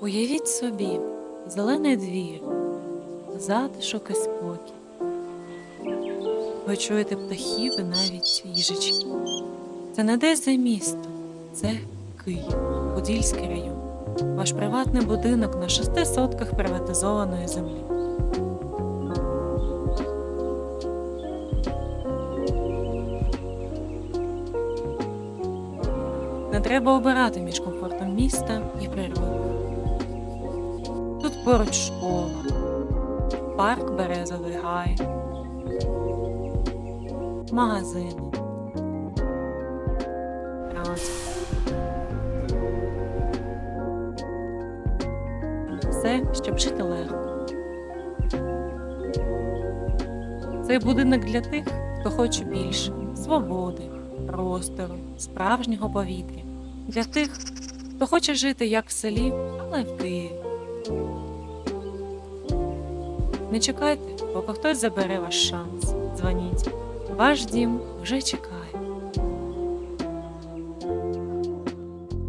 Уявіть собі, зелений двір, затишок і спокій. Ви чуєте птахів і навіть їжачків. Це не десь за місто, це Київ, Подільський район, ваш приватний будинок на шести сотках приватизованої землі. Не треба обирати між комфортом міста. Тут поруч школа, парк Березовий гай, магазини. Все, щоб жити легко. Цей будинок для тих, хто хоче більше свободи, простору, справжнього повітря. Для тих, хто хоче жити як в селі, але в Києві. Не чекайте, поки хтось забере ваш шанс. Дзвоніть. Ваш дім вже чекає.